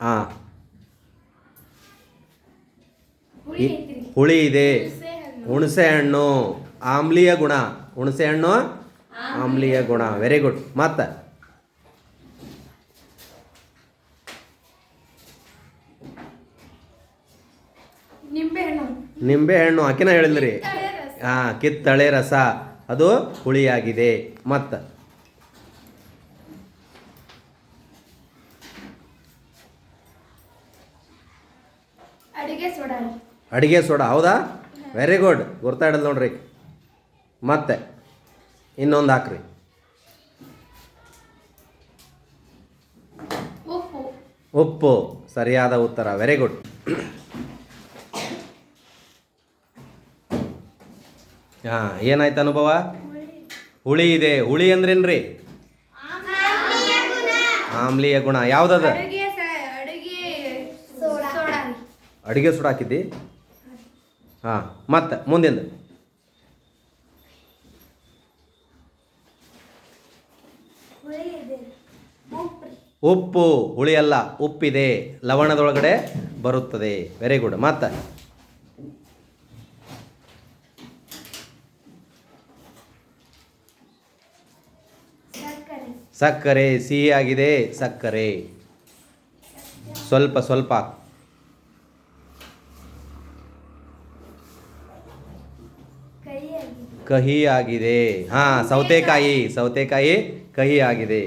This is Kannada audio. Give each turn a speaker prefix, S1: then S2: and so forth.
S1: ಹಾಂ
S2: ಹುಳಿ
S1: ಇದೆ.
S2: ಹುಣಸೆ ಹಣ್ಣು.
S1: ಆಮ್ಲಿಯ ಗುಣ. ಹುಣಸೆ ಹಣ್ಣು ಆಮ್ಲೀಯ ಗುಣ. ವೆರಿ ಗುಡ್ ಮತ್ತೆ?
S2: ನಿಂಬೆ ಹಣ್ಣು.
S1: ಆಕಿನ ಹೇಳಿದ್ರಿ. ಹಾಂ ಕಿತ್ತಳೆ ರಸ. ಅದು ಹುಳಿಯಾಗಿದೆ. ಮತ್ತೆ? ಅಡಿಗೆ ಸೋಡಾ. ಹೌದಾ? ವೆರಿ ಗುಡ್ ಗುರ್ತಾಡಲ್ ನೋಡ್ರಿ. ಮತ್ತೆ ಇನ್ನೊಂದು ಹಾಕ್ರಿ.
S2: ಉಪ್ಪು.
S1: ಉಪ್ಪು. ಸರಿಯಾದ ಉತ್ತರ. ವೆರಿ ಗುಡ್ ಹಾಂ ಏನಾಯ್ತು ಅನುಭವ? ಹುಳಿ ಇದೆ. ಹುಳಿ ಅಂದ್ರೇನ್ರಿ? ಆಮ್ಲೀಯ ಗುಣ. ಯಾವ್ದದ
S2: ಅಡಿಗೆ ಸ- ಅಡಿಗೆ ಸೋಡಾ ರೀ.
S1: ಅಡಿಗೆ ಸುಡ ಹಾಕಿದ್ದಿ? ಹಾಂ ಮತ್ತೆ ಮುಂದಿಂದ. ಉಪ್ಪು ಹುಳಿ ಅಲ್ಲ ಉಪ್ಪಿದೆ. ಲವಣದೊಳಗಡೆ ಬರುತ್ತದೆ. ವೆರಿ ಗುಡ್ ಮತ್ತೆ.
S2: ಸಕ್ಕರೆ.
S1: ಸಕ್ಕರೆ ಸಿಹಿಯಾಗಿದೆ. ಸಕ್ಕರೆ. ಸ್ವಲ್ಪ ಸ್ವಲ್ಪ ಹಾಕು.
S2: ಕೈಯಾಗಿ
S1: ಕಹಿ ಆಗಿದೆ ಹಾಂ ಸೌತೆಕಾಯಿ ಸೌತೆಕಾಯಿ ಕಹಿ ಆಗಿದೆ